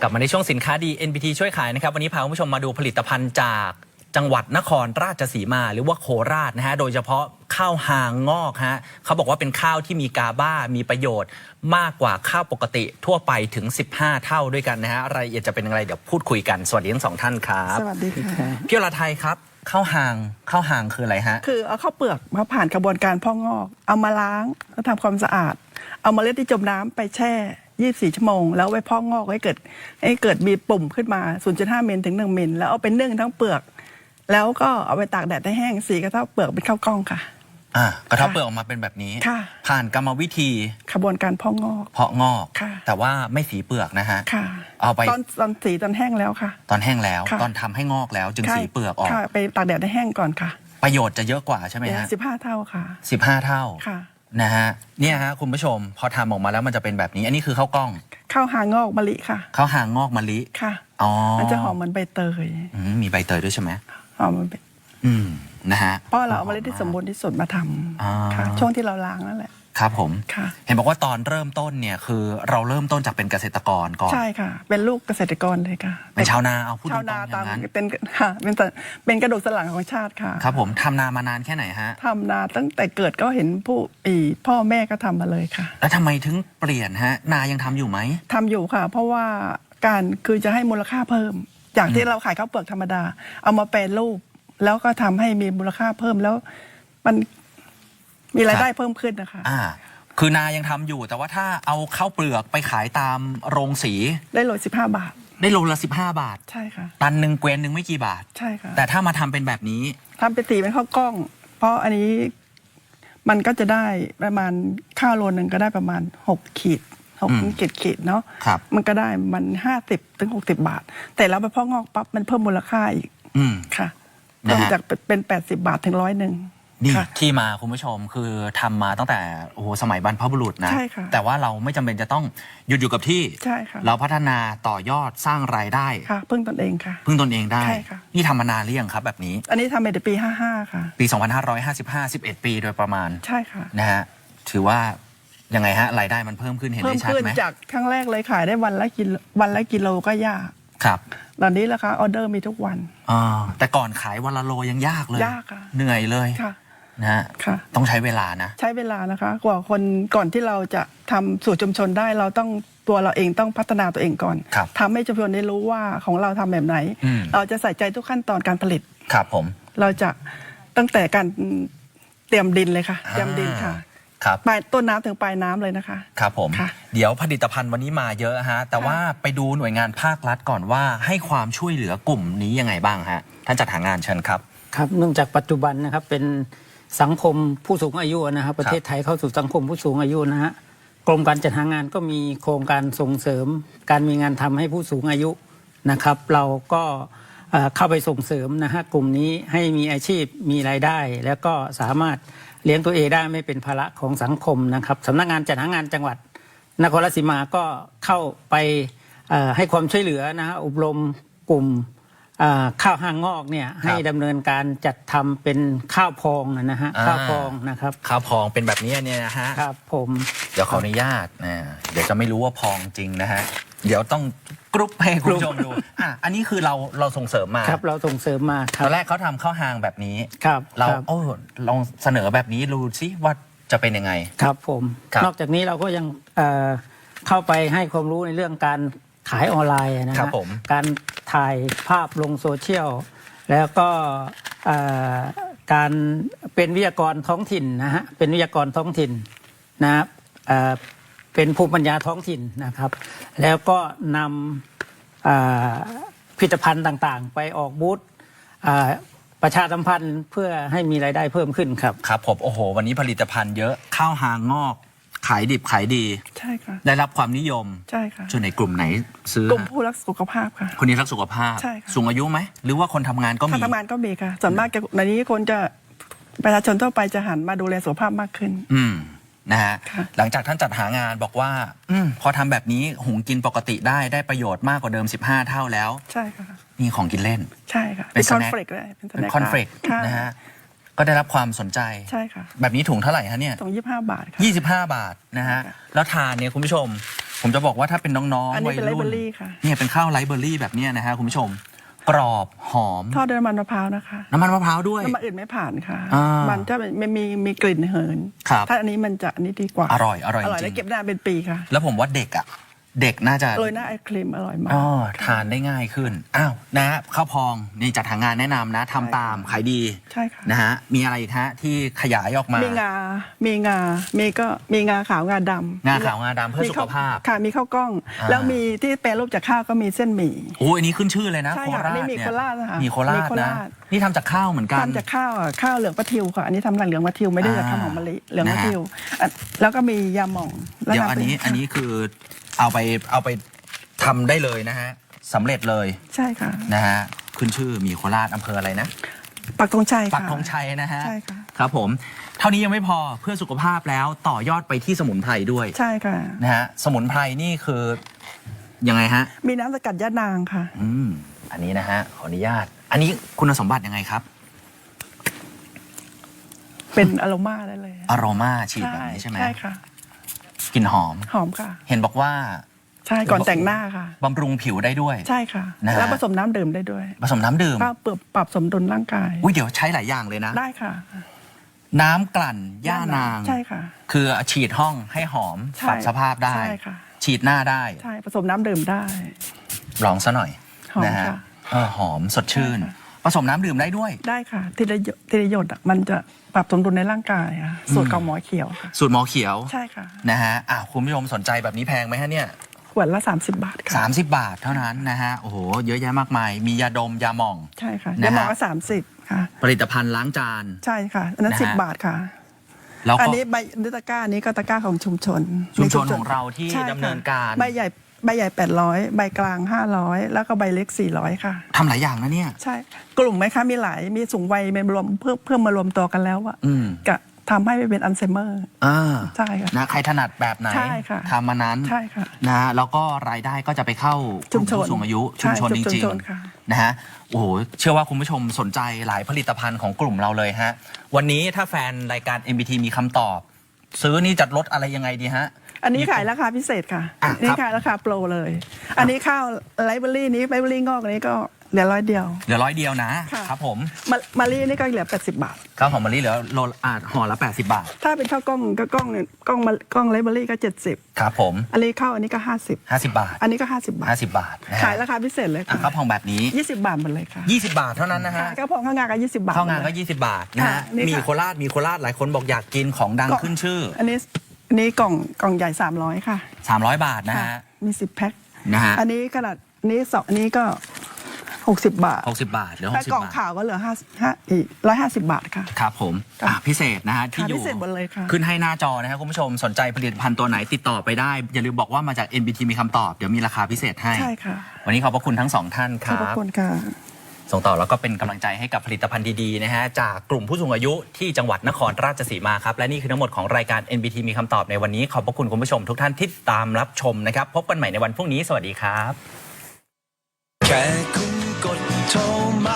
กลับมาในช่วงสินค้าดี NPT ช่วยขายนะครับ วันนี้พาคุณผู้ชมมาดูผลิตภัณฑ์จากจังหวัดนครราชสีมา หรือว่าโคราชนะฮะโดยเฉพาะข้าวหางงอกฮะเขาบอกว่าเป็นข้าวที่มีกาบ้ามีประโยชน์มากกว่าข้าวปกติทั่วไปถึง 15 เท่าด้วยกันนะฮะรายละเอียดจะเป็นอย่างไรเดี๋ยวพูดคุยกัน สวัสดีทั้งสองท่านครับสวัสดีค่ะพี่อรไทยครับข้าวหางข้าวหางคืออะไรฮะคือเอาข้าวเปลือกมาผ่านกระบวนการพ่อกงอก เอามาล้างแล้วทำความสะอาด เอาเมล็ดที่จมน้ำไปแช่ 24 ชั่วโมง แล้วไว้พ่อกงอกให้เกิดให้เกิดมีปุ่มขึ้นมา 0.5มิลถึง1มิลแล้วเอาไปนึ่งทั้งเปลือก แล้วก็เอาไปตากแดดให้แห้งสีกระเท่าเปลือกเป็นข้าวกล้องค่ะ อ่ากระเทาะเปลือกออกมาเป็นแบบนี้ ค่ะ ผ่านกรรมวิธีกระบวนการพ่อกงอก เพาะงอก ค่ะ แต่ว่าไม่สีเปลือกนะฮะ ค่ะเอาไป ตอนตอนสีตอนแห้งแล้วค่ะ ตอนแห้งแล้ว ค่ะ ตอนทำให้งอกแล้วจึงค่ะสีเปลือกออก ค่ะไปตากแดดให้แห้งก่อนค่ะประโยชน์จะเยอะกว่าใช่ไหมฮะสิบห้าเท่าค่ะ สิบห้าเท่า ค่ะ นะฮะเนี่ยฮะคุณผู้ชม พอทำออกมาแล้วมันจะเป็นแบบนี้ อันนี้คือข้าวกล้องข้าวหางอกมะลิค่ะ ข้าวหางงอกมะลิค่ะ อ๋อมันจะหอมเหมือนใบเตยอืมมีใบเตยด้วยใช่ไหมหอมเหมือนใบอืมนะฮะ เพราะเราเอาเมล็ดที่สมบูรณ์ที่สุดมาทอ่าำค่ะช่วงที่เราล้างนั่นแหละ ครับผม ค่ะ เห็นบอกว่าตอนเริ่มต้นเนี่ยคือเราเริ่มต้นจากเป็นเกษตรกรก่อน ใช่ค่ะ เป็นลูกเกษตรกรเลยค่ะเป็นชาวนาเอาพูดตรชางวๆอนาย่าตามงนั้น เป็นค่ะเป็นแต่เป็นกระดูกสันหลังของชาติค่ะครับผมทำนามานานแค่ไหนฮะ ทำนาตั้งแต่เกิดก็เห็นผู้อีพ่อแม่ก็ทำมาเลยค่ะแล้วทำไมถึงเปลี่ยนฮะ นายังทำอยู่ไหม ทำอยู่ค่ะ เพราะว่าการคือจะให้มูลค่าเพิ่ม จากที่เราขายข้าวเปลือกธรรมดา เอามาแปรรูป แล้วก็ทำให้มีมูลค่าเพิ่มแล้ว มัน มีรายได้เพิ่มขึ้นนะคะ อ่า คือนายังทำอยู่ แต่ว่าถ้าเอาข้าวเปลือกไปขายตามโรงสี ได้โลสิบห้าบาท ได้โลละ15 บาท ใช่ค่ะ ตันหนึ่งเกวียนหนึ่งไม่กี่บาท ใช่ค่ะแต่ถ้ามาทำเป็นแบบนี้ ทำเป็นสีเป็นข้าวกล้อง เพราะอันนี้มันก็จะได้ประมาณข้าวโลนึงก็ได้ประมาณหกขีดหกอืมถึงเจ็ดขีดเนาะ ครับ มันก็ได้มันห้าสิบถึงหกสิบาท แต่แล้วไปพอกงอกปั๊บมันเพิ่มมูลค่าอีกอืม ค่ะนะฮะ เพิ่มจากเป็นแปดสิบาทถึงร้อยหนึ่ง นี่ค่ะที่มาคุณผู้ชมคือทำมาตั้งแต่โอ้โหสมัยบรรพบุรุษนะ ใช่ค่ะแต่ว่าเราไม่จำเป็นจะต้องหยุดอยู่กับที่ ใช่ค่ะ เราพัฒนาต่อยอดสร้างรายได้ ค่ะเพิ่งตนเองค่ะ พึ่งตนเองได้ ใช่ค่ะ นี่ทำมานานหรือยังครับแบบนี้ อันนี้ทำมาในปีห้าห้าค่ะ ปี 2555 11 ปีโดยประมาณใช่ค่ะ นะฮะถือว่ายังไงฮะรายได้มันเพิ่มขึ้นเห็นเพิ่มได้ชัดขึ้นไหมจากครั้งแรกเลยขายได้วันละกิโลวันละกิโลก็ยาก ครับตอนนี้ราคาออเดอร์มีทุกวัน อ่าแต่ก่อนขายวันละโลยังยากเลย ยากค่ะเหนื่อยเลย ค่ะ นะฮะค่ะ ต้องใช้เวลานะ ใช้เวลานะคะ กว่าคนก่อนที่เราจะทำสู่ชุมชนได้เราต้องตัวเราเองต้องพัฒนาตัวเองก่อนครับทำให้ชุมชนได้รู้ว่าของเราทำแบบไหน อืม เราจะใส่ใจทุกขั้นตอนการผลิต ครับผมเราจะตั้งแต่การเตรียมดินเลยค่ะเตรียมดินค่ะครับ ปลายต้นน้ำถึงปลายน้ำเลยนะคะ ครับผม ค่ะเดี๋ยวผลิตภัณฑ์วันนี้มาเยอะฮะ แต่ว่าไปดูหน่วยงานภาครัฐก่อนว่าให้ความช่วยเหลือกลุ่มนี้ยังไงบ้างฮะ ท่านจัดหางานเชิญครับ ครับเนื่องจากปัจจุบันนะครับเป็น สังคมผู้สูงอายุนะครับ ประเทศไทยเข้าสู่สังคมผู้สูงอายุนะฮะกรมการจัดหางานก็มีโครงการส่งเสริม การมีงานทำให้ผู้สูงอายุนะครับ เราก็เอ่อเข้าไปส่งเสริมนะฮะกลุ่มนี้ให้มีอาชีพมีรายได้ แล้วก็สามารถเลี้ยงตัวเองได้ไม่เป็นภาระของสังคมนะครับสำนักงานจัดหางานจังหวัด นครราชสีมาก็เข้าไปเอ่อให้ความช่วยเหลือนะฮะอบรมกลุ่มเอ่อ ข้าวห้างงอกเนี่ยให้ดำเนินการจัดทำเป็นข้าวพองนะฮะอ่าข้าวพองนะครับข้าวพองเป็นแบบนี้เนี่ยนะฮะครับผมเดี๋ยวขออนุญาตนะเดี๋ยวจะไม่รู้ว่าพองจริงนะฮะเดี๋ยวต้องกรุ๊ปให้คุณผู้ชมดูอะอันนี้คือเราเราส่งเสริมมาครับ เราส่งเสริมมาคตรัอบนแรกเขาทำข้าวหางแบบนี้ครับ เราครับโอ้ลองเสนอแบบนี้ดูซิว่าจะเป็นยังไงครับผมครับนอกจากนี้เราก็ยังเอ่อเข้าไปให้ความรู้ในเรื่องการ ขายออนไลน์นะครัฮะบผมการถ่ายภาพลงโซเชียล แล้วก็เอ่อการเป็นวิทยากรท้องถิ่นนะฮะเป็นวิทยากรท้องถิ่นนะครับเอ่อเป็นภูมิปัญญาท้องถิ่นนะครับ แล้วก็นำเอ่อผลิตภัณฑ์ต่างๆ ไปออกบูธเอ่อประชาสัมพันธ์เพื่อให้มีรายได้เพิ่มขึ้นครับ ครับผมโอ้โห วันนี้ผลิตภัณฑ์เยอะข้าวหางงอก ขายดิบขายดี ใช่ค่ะ ได้รับความนิยมใช่ค่ะส่วนในกลุ่มไหนซื้อกลุ่มผู้รักสุขภาพค่ะ คนนี้รักสุขภาพ ใช่ค่ะ สูงอายุไหม หรือว่าคนทำงานก็การมี ทำงานก็มีค่ะส่วนมากจะในนี้คนจะประชาชนทั่วไปจะหันมาดูแลสุขภาพมากขึ้น อืมนะฮะค่ะ หลังจากท่านจัดหางานบอกว่า อืมพอทำแบบนี้หุงกินปกติได้ได้ประโยชน์มากกว่าเดิม 15 เท่าแล้ว ใช่ค่ะนี่ของกินเล่น ใช่ค่ะเป็นคอน snack เฟลกได้เป็นเป็น snack คอนเฟลกค่ะ นะฮะ ก็ได้รับความสนใจ ใช่ค่ะแบบนี้ถุงเท่าไหร่ฮะเนี่ย ตรงยี่ห้าบาทค่ะ 25 บาทนะฮะ ค่ะแล้วทานเนี่ยคุณผู้ชมผผมจะบอกว่าถ้าเป็นน้องอันๆนี้วัยเป็นไลฟ์เบรุ่อนรี่ค่ะ เนี่ยเป็นข้าวไลฟ์เบอร์รี่แบบเนี้ยนะฮะคุณผู้ชม กรอบหอม ทอดด้วยน้ำมันมะพร้าวนะคะน้ำมันมะพร้าวด้วย น้ำมันอื่นไม่ผ่านค่ะ อ่ามัมันจะไม่มีมีกลิ่นเหิน ครับถ้าอันนี้มันจะอันนี้ดีกว่าอร่อยอร่อยอร่อยจริและงเก็บได้เป็นปีค่ะ แล้วผมว่าเด็กอะ เด็กน่าจะโรยหน้าไอครีมอร่อยมาก อ๋อทานได้ง่ายขึ้น อ้าวนะฮะข้าวพองนี่จัดทางงานแนะนำนะทำตามขายดีใช่ค่ะ นะฮะมีอะไรอีกฮะที่ขยายออกมา มีงา มีงา มีก็มีงาขาวงาดำงาขาวงาดำเพื่อมีสุขภาพ ค่ะมีข้าวกล้องอ่าแล้วมีที่แปรรูปจากข้าวก็มีเส้นหมี่โอ้ยอันนี้ขึ้นชื่อเลยนะใช่โคค่ะราชนี่มีเนี่ยโคราชนะคะมีโครามีชโคนะราชนี่ทำจากข้าวเหมือนกันทำจากข้าวอะข้าวเหลืองปลาทิวค่ะอันนี้ทำจากเหลืองปลาทิวไม่ได้จากข้าวหอมมะลิเหลืองปลานะฮะทิวอะแล้วก็มียาหม่องแล้วเดี๋ยวทำอันเป็นี้อันนี้คือ เอาไปเอาไปทำได้เลยนะฮะสำเร็จเลยใช่ค่ะ นะฮะขึ้นชื่อมีโคราชอำเภออะไรนะ ปักธงชัยค่ะ ปักธงชัยนะฮะใช่ค่ะ ครับผม เท่านี้ยังไม่พอเพื่อสุขภาพแล้วต่อยอดไปที่สมุนไพรด้วยใช่ค่ะ นะฮะสมุนไพรนี่คือยังไงฮะ มีน้ำสกัดยะนางค่ะ อืม อันนี้นะฮะ ขออนุญาต อันนี้คุณสมบัติยังไงครับ เป็นอโรมาได้เลยอโรมาฉีดแบบนี้ใช่ไหมใช่ค่ะ กลิ่นหอม หอมค่ะ เห็นบอกว่าใช่ก่อนแต่งหน้าค่ะ บำรุงผิวได้ด้วย ใช่ค่ะ นะฮะ แล้วผสมน้ำดื่มได้ด้วยผสมน้ำดื่มก็เปรับปรับสมดุลร่างกายอุ้ยเดี๋ยวใช้หลายอย่างเลยนะ ได้ค่ะน้ำกลั่นย่านาง ใช่ค่ะ คือฉีดห้องให้หอมใช่ปรับสภาพได้ ใช่ค่ะ ฉีดหน้าได้ใช่ผสมน้ำดื่มได้ ลองซะหน่อยหอมนะฮะค่ะ เออหอมสดชื่น ใช่ค่ะ ผสมน้ำดื่มได้ด้วย ได้ค่ะทีละหยดทีละหยดอะมันจะปรับสมดุลในร่างกายอะสูตรของหมอเขียวค่ะ สูตรหมอเขียวใช่ค่ะ นะฮะอะคุณผู้ชมสนใจแบบนี้แพงไหมฮะเนี่ยขวดละ 30 บาทค่ะสามสิบบาทเท่านั้นนะฮะโอ้โหเยอะแยะมากมาย มียาดมยาหม่อง ใช่ค่ะนะฮะ ยาหมอก็สามสิบค่ะ ผลิตภัณฑ์ล้างจาน ใช่ค่ะ อันนั้นนะฮะ สิบบาทค่ะ แล้วอันก็ นี้ใบนิตะกร้านี้ก็ตะกร้าของชุมชนชุมชนในของเราที่ใช่ค่ะดำเนินการ ใบใหญ่ ใบใหญ่ 800 ใบกลาง 500 แล้วก็ใบเล็ก 400 ค่ะ ทำหลายอย่างนะเนี่ย ใช่ กลุ่มไหมคะมีหลายมีสูงวัยมารวมเพิ่มเพิ่มมารวมตัวกันแล้วอะอืมกะทำให้ไม่เป็นอัลไซเมอร์ อ่าใช่ค่ะนะใครถนัดแบบไหนใช่ค่ะทำมานั้นใช่ค่ะนะฮะแล้วก็รายได้ก็จะไปเข้ากลุ่ชุมชนผู้สูงอายุใช่ชุมชนจชุมริงชนค่ะ ๆนะฮะโอ้โหเชื่อว่าคุณผู้ชมสนใจหลายผลิตภัณฑ์ของกลุ่มเราเลยฮะ วันนี้ถ้าแฟนรายการ MBT มีคำตอบ ซื้อนี่จัดลดอะไรยังไงดีฮะ อันนี้ขายราคาพิเศษค่ะอะนี่ครับขายราคาโปรเลย อันนี้ข้าวไลฟ์เบอรี่นี้ไลฟ์เบอรี่งอกนี้ก็เหลือร้อยเดียว เหลือร้อยเดียวนะค่ะ ครับผมมามารีนี่ก็เหลือ 80 บาท ข้าวหอมมะลิเหลือโลอาดห่อละ 80 บาท ถ้าเป็นข้าวกล้องก็กล้องเนี่ยกล้องมากล้องไลฟ์เบอรี่ก็70ครับผมอันนี้ข้าวอันนี้ก็ 50บาท50อันนี้ก็ 50 บาท 50 บาทนะฮะขายราคาพิเศษเลยอะค่ะข้าวพองแบบนี้ 20 บาทหมดเลยค่ะ20 บาทเท่านั้นนะฮะขายกระเพาะข้าวงาก็20 บาทข้าวงานก็หมดเลย 20 บาทนะฮะ ค่ะนี่ค่ะ มีโคราชมีโคราชหลายคนบอกอยากกินของดังกล่องขึ้นชื่อ อันนี้ อันนี้กล่องกล่องใหญ่ 300 ค่ะ300 บาทนะค่ะฮะ มี 10 แพ็คนะฮะ อันนี้ขนาดอันนี้สองอันนี้ก็ 60 บาท60 บาทเหลือถ้า60กล่องบาทขาวก็เหลือ5 5อีก150 บาทค่ะ ครับผมค่ะอะพิเศษนะฮะที่ค่ะอยู่พิเศษหมดเลยค่ะ ขึ้นให้หน้าจอนะฮะคุณผู้ชมสนใจผลิตภัณฑ์ตัวไหนติดต่อไปได้ อย่าลืมบอกว่ามาจาก NBT มีคำตอบเดี๋ยวมีราคาพิเศษให้ ใช่ค่ะ วันนี้ขอบพระคุณทั้งสองท่านคขอบรัพระบ คุณค่ะ ส่งต่อแล้วก็เป็นกำลังใจให้กับผลิตภัณฑ์ดีๆนะฮะจากกลุ่มผู้สูงอายุที่จังหวัดนครราชสีมาครับ และนี่คือทั้งหมดของรายการ NBT มีคำตอบในวันนี้ ขอบพระคุณคุณผู้ชมทุกท่านที่ตามรับชมนะครับ พบกันใหม่ในวันพรุ่งนี้สวัสดีครับ แค่คุณกดโทรมา